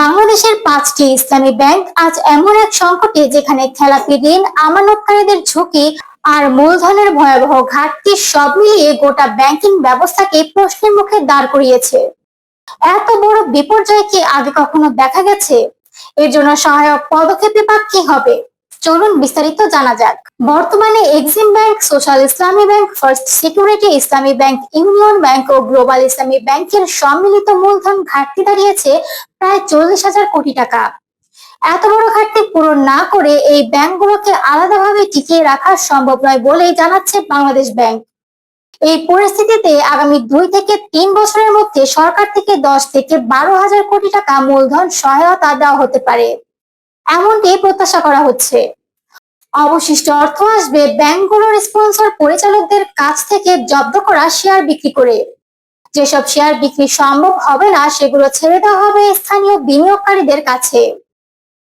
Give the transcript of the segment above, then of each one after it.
বাংলাদেশের পাঁচটি ইসলামী ব্যাংক আজ এমন এক সংকটে যেখানে খেলাপি ঋণ, আমানতকারীদের ঝুঁকি আর মূলধনের ভয়াবহ ঘাটতি সব মিলিয়ে গোটা ব্যাংকিং ব্যবস্থাকে প্রশ্নের মুখে দাঁড় করিয়েছে। এত বড় বিপর্যয় কি আগে কখনো দেখা গেছে? এর জন্য সহায়ক পদক্ষেপে বা কি হবে? চলুন বিস্তারিত জানা যাক। বর্তমানে Exim bank social Islami bank first security Islami bank union bank ও গ্লোবাল ইসলামী ব্যাংকের সম্মিলিত মূলধন ঘাটতি দাঁড়িয়েছে প্রায় চল্লিশ হাজার কোটি টাকা। এত বড় ঘাটতি পূরণ না করে এই ব্যাংকগুলোকে আলাদাভাবে টিকিয়ে রাখা সম্ভব নয় বলেই জানাচ্ছে বাংলাদেশ ব্যাংক। এই পরিস্থিতিতে আগামী দুই থেকে তিন বছরের মধ্যে সরকার থেকে দশ থেকে বারো হাজার কোটি টাকা মূলধন সহায়তা দেওয়া হতে পারে। এমনটি প্রত্যাশা করা হচ্ছে। অবশিষ্ট অর্থ আসবে ব্যাংকগুলোর স্পন্সর পরিচালকদের কাছ থেকে জব্দ করা শেয়ার বিক্রি করে। যেসব শেয়ার বিক্রি সম্ভব হবে না, সেগুলো ছেড়ে দেওয়া হবে স্থানীয় বিনিয়োগকারীদের কাছে।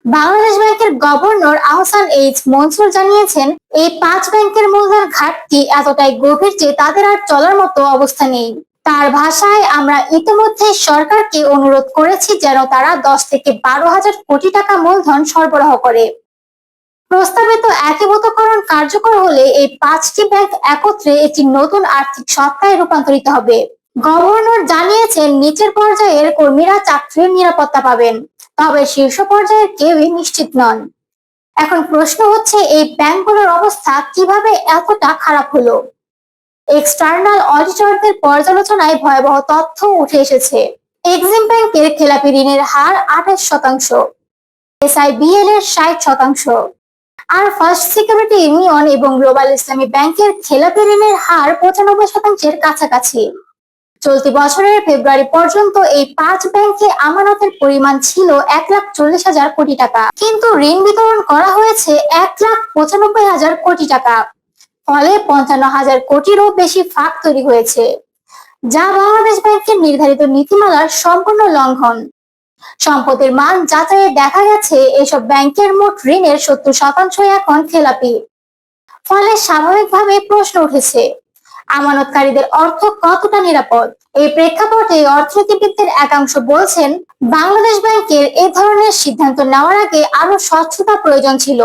বাংলাদেশ ব্যাংকের গভর্নর আহসান এইচ মনসুর জানিয়েছেন, এই পাঁচ ব্যাংকের মূলধন ঘাটতি এতটাই গভীর যে তাদের আর চলার মতো অবস্থা নেই। তার ভাষায় আমরা ইতিমধ্যে সরকারকে অনুরোধ করেছি যেন তারা দশ থেকে বারো হাজার কোটি টাকা মূলধন সরবরাহ করে। প্রস্তাবিত একীভূতকরণ কার্যকর হলে এই পাঁচটি ব্যাংক একত্রে একটি নতুন আর্থিক সত্তায় রূপান্তরিত হবে। গভর্নর জানিয়েছেন, নিচের পর্যায়ের কর্মীরা চাকরির নিরাপত্তা পাবেন, তবে শীর্ষ পর্যায়ের কেউই নিশ্চিত নন। এখন প্রশ্ন হচ্ছে, এই ব্যাংকগুলোর অবস্থা কীভাবে এতটা খারাপ হলো? এক্সটার্নাল অডিটরদের পর্যালোচনায় ভয়াবহ তথ্য উঠে এসেছে। এক্সিম ব্যাংকের খেলাপি ঋণের হার আঠাশ শতাংশ। এসআইবিএল এর ষাট শতাংশ। আর ফার্স্ট সিকিউরিটি ইউনিয়ন এবং গ্লোবাল ইসলামী ব্যাংকের খেলাপি ঋণের হার পঁচানব্বই শতাংশের কাছাকাছি। চলতি বছরের ফেব্রুয়ারি পর্যন্ত এই পাঁচ ব্যাংকে আমানতের পরিমাণ ছিল এক লাখ চল্লিশ হাজার কোটি টাকা। কিন্তু ঋণ বিতরণ করা হয়েছে এক লাখ পঁচানব্বই হাজার কোটি টাকা। ফলে পঞ্চান্ন হাজার কোটিরও বেশি ফাঁক তৈরি হয়েছে, যা বাংলাদেশ ব্যাংকের নির্ধারিত নীতিমালার সম্পূর্ণ লঙ্ঘন। সম্পদের মান যাচাইয়ে দেখা গেছে, এসব ব্যাংকের মোট ঋণের সত্তর শতাংশ এখন খেলাপি। ফলে স্বাভাবিকভাবে প্রশ্ন উঠেছে, আমানতকারীদের অর্থ কতটা নিরাপদ? এই প্রেক্ষাপটে অর্থনীতিবিদদের একাংশ বলছেন, বাংলাদেশ ব্যাংকের এ ধরনের সিদ্ধান্ত নেওয়ার আগে আরও স্বচ্ছতা প্রয়োজন ছিল।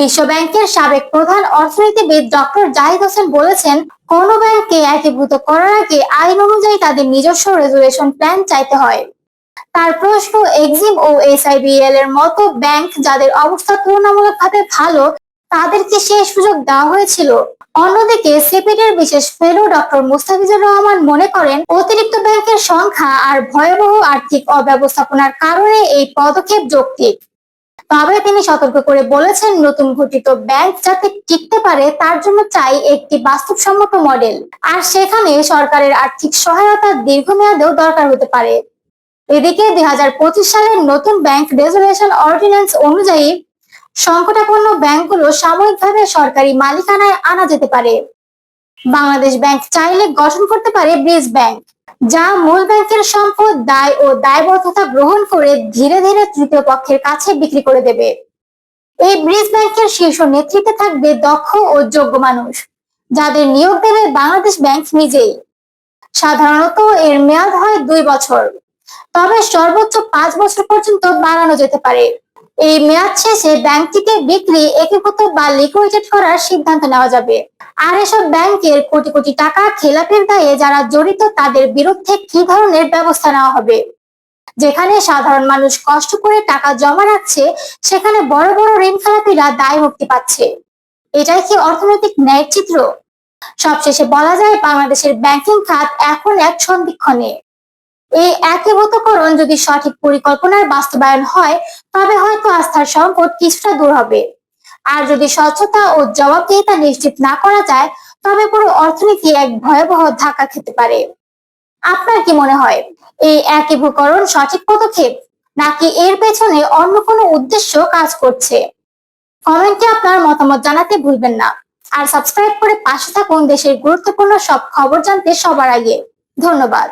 বিশ্ব ব্যাংকের সাবেক প্রধান অর্থনীতিবিদ ডক্টর জাহিদ হোসেন বলেছেন, কোন ব্যাংককে একীভূত করার আগে আইন অনুযায়ী তাদের নিজস্ব রেজুলেশন প্ল্যান চাইতে হয়। তার প্রশ্ন, এক্সিম ও এসআইবিএল এর মতো ব্যাংক যাদের অবস্থা তুলনামূলকভাবে ভালো, তাদেরকে সেই সুযোগ দেওয়া হয়েছিল। অন্যদিকে সিপিডির বিশেষ ফেলো ডক্টর মুস্তাফিজুর রহমান মনে করেন, অতিরিক্ত ব্যাংকের সংখ্যা আর ভয়াবহ আর্থিক অব্যবস্থাপনার কারণে এই পদক্ষেপ যৌক্তিক। তবে তিনি সতর্ক করে বলেছেন, নতুন ঘটিত ব্যাংক যাতে টিকতে পারে, তার জন্য চাই একটি বাস্তবসম্মত মডেল। আর সেখানে সরকারের আর্থিক সহায়তা দীর্ঘমেয়াদেও দরকার হতে পারে। এদিকে দুই হাজার পঁচিশ সালের নতুন ব্যাংক রেজুলেশন অর্ডিন্যান্স অনুযায়ী সংকটাপন্ন ব্যাংকগুলো সাময়িকভাবে সরকারি মালিকানায় আনা যেতে পারে। বাংলাদেশ ব্যাংক চাইলে গঠন করতে পারে ব্রিজ ব্যাংক। যা মূল ব্যাংকের সম্পদ দায় ও দায়বদ্ধতা গ্রহণ করে ধীরে ধীরে তৃতীয় পক্ষের কাছে বিক্রি করে দেবে। এই ব্রিজ ব্যাংকের শীর্ষ নেতৃত্বে থাকবে দক্ষ ও যোগ্য মানুষ, যাদের নিয়োগ দেবে বাংলাদেশ ব্যাংক নিজেই। সাধারণত এর মেয়াদ হয় দুই বছর, তবে সর্বোচ্চ পাঁচ বছর পর্যন্ত বাড়ানো যেতে পারে। এই মেয়াদ শেষে ব্যাংকটিকে বিক্রি, একীভূত বা লিকুইডেট করার সিদ্ধান্ত নেওয়া যাবে। আর এসব ব্যাংকের কোটি কোটি টাকা খেলাপির দায়ে যারা জড়িত, তাদের বিরুদ্ধে কি ধরনের ব্যবস্থা নেওয়া হবে? যেখানে সাধারণ মানুষ কষ্ট করে টাকা জমা রাখছে, সেখানে বড় বড় ঋণ খেলাপিরা দায় মুক্তি পাচ্ছে। এটাই কি অর্থনৈতিক ন্যায় চিত্র সবশেষে বলা যায়, বাংলাদেশের ব্যাংকিং খাত এখন এক সন্ধিক্ষণে। এই একীভূতকরণ যদি সঠিক পরিকল্পনার বাস্তবায়ন হয়, তবে হয়তো আস্থার সংকট কিছুটা দূর হবে। আর যদি স্বচ্ছতা ও জবাবদিহিতা নিশ্চিত না করা যায়, তবে পুরো অর্থনীতি এক ভয়াবহ ধাক্কা খেতে পারে। আপনার কি মনে হয়, এই একীভূকরণ সঠিক পদক্ষেপ, নাকি এর পেছনে অন্য কোনো উদ্দেশ্য কাজ করছে? কমেন্টে আপনার মতামত জানাতে ভুলবেন না। আর সাবস্ক্রাইব করে পাশে থাকুন দেশের গুরুত্বপূর্ণ সব খবর জানতে সবার আগে। ধন্যবাদ।